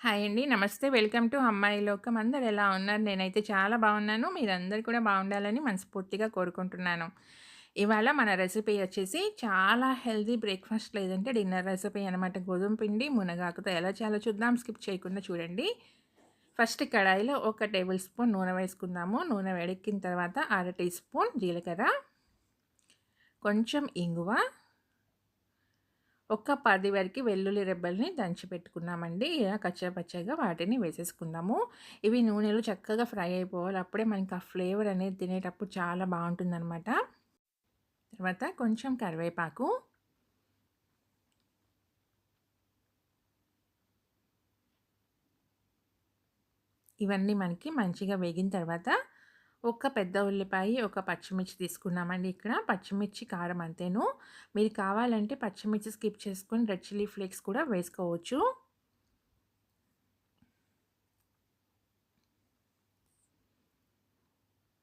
Hi అండి. నమస్తే. Welcome to అమ్మాయి లోకం. అందరు ఎలా ఉన్నారు? నేనైతే చాలా బాగున్నాను. మీరందరు కూడా బాగుండాలని మనస్ఫూర్తిగా కోరుకుంటున్నాను. ఇవాళ మన రెసిపీ వచ్చేసి చాలా హెల్దీ బ్రేక్‌ఫాస్ట్ లేదంటే డిన్నర్ రెసిపీ అనమాట. గోధుమ పిండి మునగాకుతో ఎలా చాలా చూద్దాం. స్కిప్ చేయకుండా చూడండి. ఫస్ట్ కడాయిలో ఒక టేబుల్ స్పూన్ నూనె వేసుకుందాము. నూనె వేడెక్కిన తర్వాత అర టీ స్పూన్ జీలకర్ర, కొంచెం ఇంగువ ఒక్క పది వరకు వెల్లుల్లి రెబ్బల్ని దంచి పెట్టుకున్నామండి. ఇలా కచ్చాపచ్చాగా వాటిని వేసేసుకుందాము. ఇవి నూనెలు చక్కగా ఫ్రై అయిపోవాలి. అప్పుడే మనకి ఆ ఫ్లేవర్ అనేది తినేటప్పుడు చాలా బాగుంటుందన్నమాట తర్వాత కొంచెం కరివేపాకు. ఇవన్నీ మనకి మంచిగా వేగిన తర్వాత ఒక పెద్ద ఉల్లిపాయ, ఒక పచ్చిమిర్చి తీసుకున్నామండి ఇక్కడ. పచ్చిమిర్చి, కారం అంతేను. మీరు కావాలంటే పచ్చిమిర్చి స్కిప్ చేసుకొని రెడ్ చిల్లీ ఫ్లేక్స్ కూడా వేసుకోవచ్చు.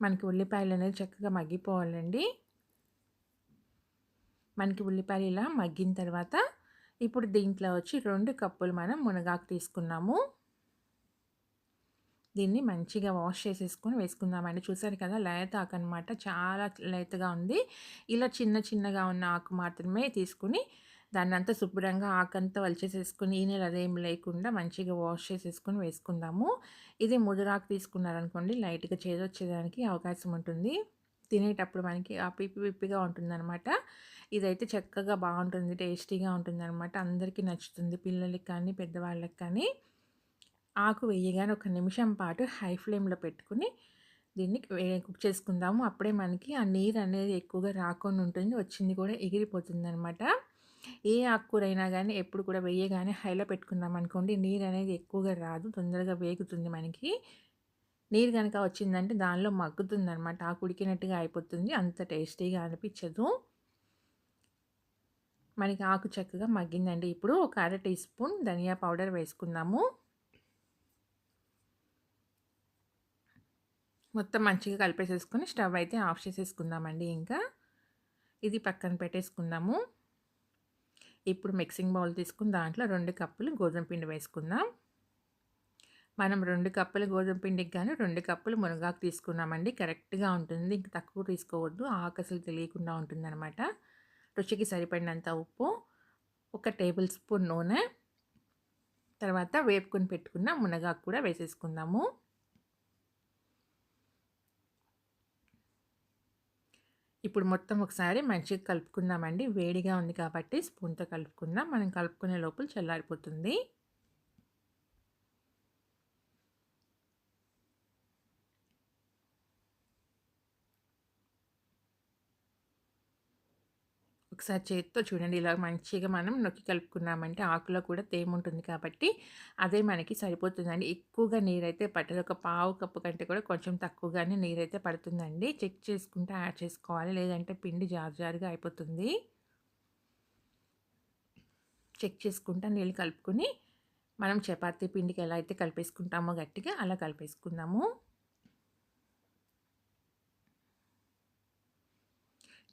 మనకి ఉల్లిపాయలు అనేది చక్కగా మగ్గిపోవాలండి. మనకి ఉల్లిపాయలు ఇలా మగ్గిన తర్వాత ఇప్పుడు దీంట్లో వచ్చి రెండు కప్పులు మనం మునగాకు తీసుకున్నాము. దీన్ని మంచిగా వాష్ చేసేసుకొని వేసుకుందామండి. చూసారు కదా లేత ఆకనమాట. చాలా లేతగా ఉంది. ఇలా చిన్న చిన్నగా ఉన్న ఆకు మాత్రమే తీసుకొని దాన్నంతా శుభ్రంగా ఆకంతా వలిచేసేసుకుని ఈ నెల అదేం లేకుండా మంచిగా వాష్ చేసేసుకొని వేసుకుందాము. ఇది ముదురాకు తీసుకున్నారనుకోండి లైట్‌గా చేదొచ్చేదానికి అవకాశం ఉంటుంది. తినేటప్పుడు మనకి ఆ పిప్పి పిప్పిగా ఉంటుందనమాట. ఇదైతే చక్కగా బాగుంటుంది టేస్టీగా ఉంటుందనమాట. అందరికీ నచ్చుతుంది. పిల్లలకి కానీ, పెద్దవాళ్ళకి కానీ. ఆకు వేయగానే ఒక నిమిషం పాటు హై ఫ్లేమ్‌లో పెట్టుకుని దీన్ని కుక్ చేసుకుందాము. అప్పుడే మనకి ఆ నీరు అనేది ఎక్కువగా రాకుండా ఉంటుంది. వచ్చింది కూడా ఎగిరిపోతుందనమాట. ఏ ఆకుకూరైనా కానీ ఎప్పుడు కూడా వేయగానే హైలో పెట్టుకున్నామనుకోండి నీరు అనేది ఎక్కువగా రాదు. తొందరగా వేగుతుంది మనకి. నీరు కనుక వచ్చిందంటే దానిలో మగ్గుతుంది అనమాట ఆకు ఉడికినట్టుగా అయిపోతుంది. అంత టేస్టీగా అనిపించదు. మనకి ఆకు చక్కగా మగ్గిందండి. ఇప్పుడు ఒక అర టీ స్పూన్ ధనియా పౌడర్ వేసుకుందాము. మొత్తం మంచిగా కలిపేసేసుకొని స్టవ్ అయితే ఆఫ్ చేసేసుకుందామండి ఇంకా. ఇది పక్కన పెట్టేసుకుందాము. ఇప్పుడు మిక్సింగ్ బౌల్ తీసుకుని దాంట్లో రెండు కప్పులు గోధుమ పిండి వేసుకుందాం. మనం రెండు కప్పులు గోధుమ పిండికి గాను రెండు కప్పులు మునగాకు తీసుకున్నామండి. కరెక్ట్‌గా ఉంటుంది. ఇంక తక్కువ తీసుకోవద్దు. ఆకసలు తెలియకుండా ఉంటుందన్నమాట రుచికి సరిపడినంత ఉప్పు, ఒక టేబుల్ స్పూన్ నూనె, తర్వాత వేపుకొని పెట్టుకున్న మునగాకు కూడా వేసేసుకుందాము. ఇప్పుడు మొత్తం ఒకసారి మంచిగా కలుపుకుందామండి. వేడిగా ఉంది కాబట్టి స్పూన్‌తో కలుపుకుందాం. మనం కలుపుకునే లోపల చల్లారిపోతుంది. ఒకసారి చేత్తో చూడండి ఇలా మంచిగా మనం నొక్కి కలుపుకున్నామంటే ఆకులో కూడా తేమ ఉంటుంది కాబట్టి అదే మనకి సరిపోతుందండి. ఎక్కువగా నీరైతే పట్టదు. ఒక పావు కప్పు కంటే కూడా కొంచెం తక్కువగానే నీరైతే పడుతుందండి. చెక్ చేసుకుంటే యాడ్ చేసుకోవాలి. లేదంటే పిండి జారు జారుగా అయిపోతుంది. చెక్ చేసుకుంటా నీళ్ళు కలుపుకొని మనం చపాతీ పిండికి ఎలా అయితే కలిపేసుకుంటామో గట్టిగా అలా కలిపేసుకుందాము.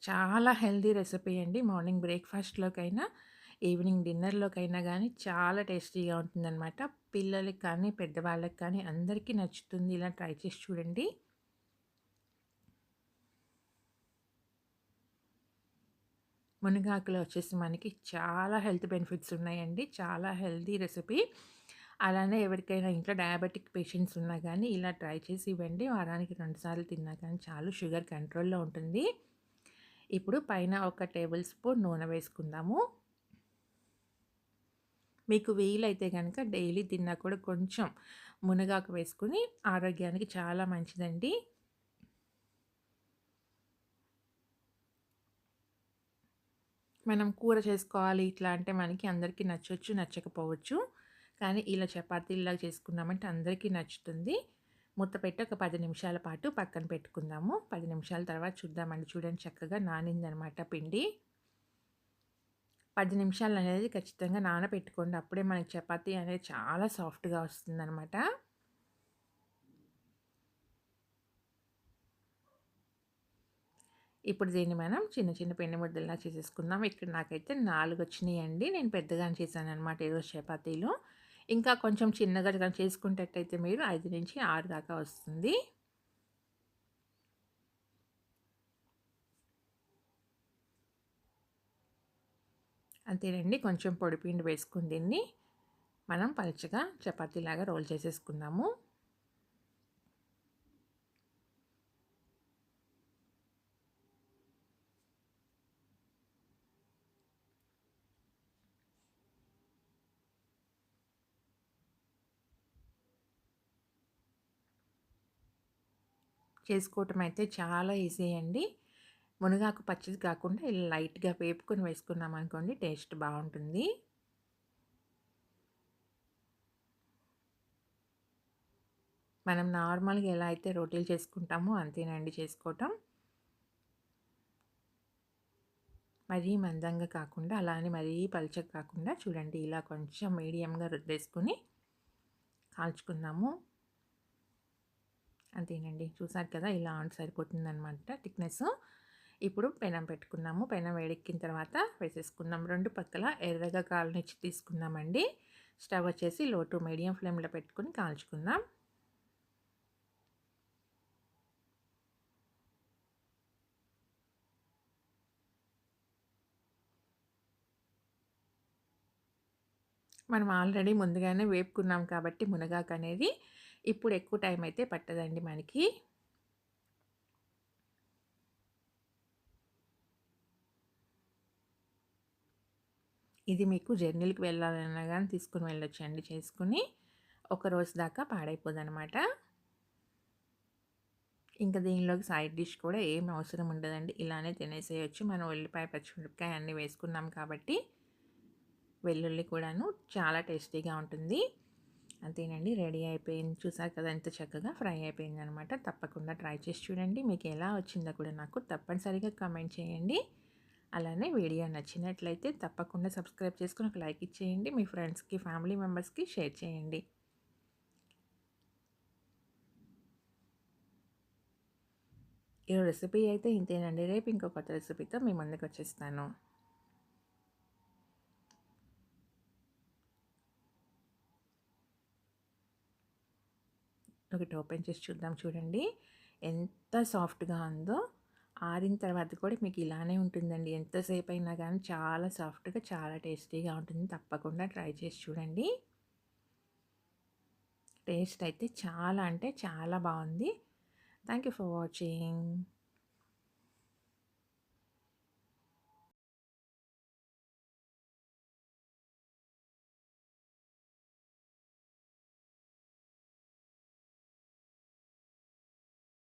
చాలా హెల్దీ రెసిపీ అండి. మార్నింగ్ బ్రేక్‌ఫాస్ట్‌లోకైనా, ఈవినింగ్ డిన్నర్‌లోకైనా కానీ చాలా టేస్టీగా ఉంటుందన్నమాట పిల్లలకి కానీ, పెద్దవాళ్ళకి కానీ అందరికీ నచ్చుతుంది. ఇలా ట్రై చేసి చూడండి. మునగాకులో వచ్చేసి మనకి చాలా హెల్త్ బెనిఫిట్స్ ఉన్నాయండి. చాలా హెల్తీ రెసిపీ. అలానే ఎవరికైనా ఇంట్లో డయాబెటిక్ పేషెంట్స్ ఉన్నా కానీ ఇలా ట్రై చేసి ఇవ్వండి. వారానికి రెండుసార్లు తిన్నా కానీ చాలు షుగర్ కంట్రోల్‌లో ఉంటుంది. ఇప్పుడు పైన ఒక టేబుల్ స్పూన్ నూనె వేసుకుందాము. మీకు వీలైతే కనుక డైలీ తిన్నా కూడా కొంచెం మునగాకు వేసుకొని ఆరోగ్యానికి చాలా మంచిదండి. మనం కూర చేసుకోవాలి ఇట్లా అంటే మనకి అందరికీ నచ్చవచ్చు నచ్చకపోవచ్చు. కానీ ఇలా చపాతీల్లాగా చేసుకున్నామంటే అందరికీ నచ్చుతుంది. మూత పెట్టి ఒక పది నిమిషాల పాటు పక్కన పెట్టుకుందాము. పది నిమిషాల తర్వాత చూద్దామండి. చూడండి చక్కగా నానిందనమాట పిండి. పది నిమిషాలు అనేది ఖచ్చితంగా నానబెట్టుకోండి. అప్పుడే మనకి చపాతీ అనేది చాలా సాఫ్ట్‌గా వస్తుందనమాట. ఇప్పుడు దీన్ని మనం చిన్న చిన్న పిండి ముద్దలా చేసేసుకుందాం. ఇక్కడ నాకైతే నాలుగు వచ్చినాయండి. నేను పెద్దగానే చేశాననమాట ఈరోజు చపాతీలు. ఇంకా కొంచెం చిన్నగా కనుక చేసుకునేటట్టయితే మీరు 5-6 దాకా వస్తుంది. అంతేనండి. కొంచెం పొడిపిండి వేసుకుని దీన్ని మనం పలుచగా చపాతీలాగా రోల్ చేసేసుకుందాము. చేసుకోవటం అయితే చాలా ఈజీ అండి. మునగాకు పచ్చిది కాకుండా ఇలా లైట్‌గా వేపుకొని వేసుకున్నామనుకోండి టేస్ట్ బాగుంటుంది మనం నార్మల్‌గా ఎలా అయితే రోటీలు చేసుకుంటామో అంతేనండి చేసుకోవటం. మరీ మందంగా కాకుండా అలానే మరీ పలుచగా కాకుండా చూడండి ఇలా కొంచెం మీడియంగా రుద్దేసుకుని కాల్చుకుందాము. అంతేనండి. చూసారు కదా! ఇలా ఉంటే సరిపోతుందనమాట థిక్‌నెస్. ఇప్పుడు పెనం పెట్టుకున్నాము. పెనం వేడెక్కిన తర్వాత వేసేసుకున్నాము రెండు పక్కల ఎర్రగా కాలనిచ్చి తీసుకున్నామండి స్టవ్ వచ్చేసి లో టు మీడియం ఫ్లేమ్‌లో పెట్టుకొని కాల్చుకుందాం. మనం ఆల్రెడీ ముందుగానే వేపుకున్నాం కాబట్టి మునగాకు అనేది ఇప్పుడు ఎక్కువ టైం అయితే పట్టదండి మనకి. ఇది మీకు జర్నీలకు వెళ్ళాలన్నా కానీ తీసుకుని వెళ్ళొచ్చండి చేసుకుని ఒక రోజు దాకా పాడైపోదనమాట. ఇంకా దీనిలోకి సైడ్ డిష్ కూడా ఏం అవసరం ఉండదండి. ఇలానే తినేసేయొచ్చు. మనం ఉల్లిపాయ, పచ్చిమిరపకాయ అన్నీ వేసుకున్నాం కాబట్టి వెల్లుల్లి కూడాను చాలా టేస్టీగా ఉంటుంది. అంతేనండి రెడీ అయిపోయింది. చూసారు కదా! ఎంత చక్కగా ఫ్రై అయిపోయింది అనమాట తప్పకుండా ట్రై చేసి చూడండి. మీకు ఎలా వచ్చిందో కూడా నాకు తప్పనిసరిగా కామెంట్ చేయండి. అలానే వీడియో నచ్చినట్లయితే తప్పకుండా సబ్స్క్రైబ్ చేసుకుని ఒక లైక్ ఇచ్చేయండి. మీ ఫ్రెండ్స్‌కి, ఫ్యామిలీ మెంబర్స్‌కి షేర్ చేయండి. ఈ రెసిపీ అయితే ఇంతేనండి. రేపు ఇంకో కొత్త రెసిపీతో మీ ముందుకొచ్చేస్తాను. ఒకటి ఓపెన్ చేసి చూద్దాం చూడండి. ఎంత సాఫ్ట్‌గా ఉందో. ఆరిన తర్వాత కూడా మీకు ఇలానే ఉంటుందండి. ఎంతసేపు అయినా కానీ చాలా సాఫ్ట్‌గా, చాలా టేస్టీగా ఉంటుంది. తప్పకుండా ట్రై చేసి చూడండి. టేస్ట్ అయితే చాలా అంటే చాలా బాగుంది థ్యాంక్ యూ ఫర్ వాచింగ్.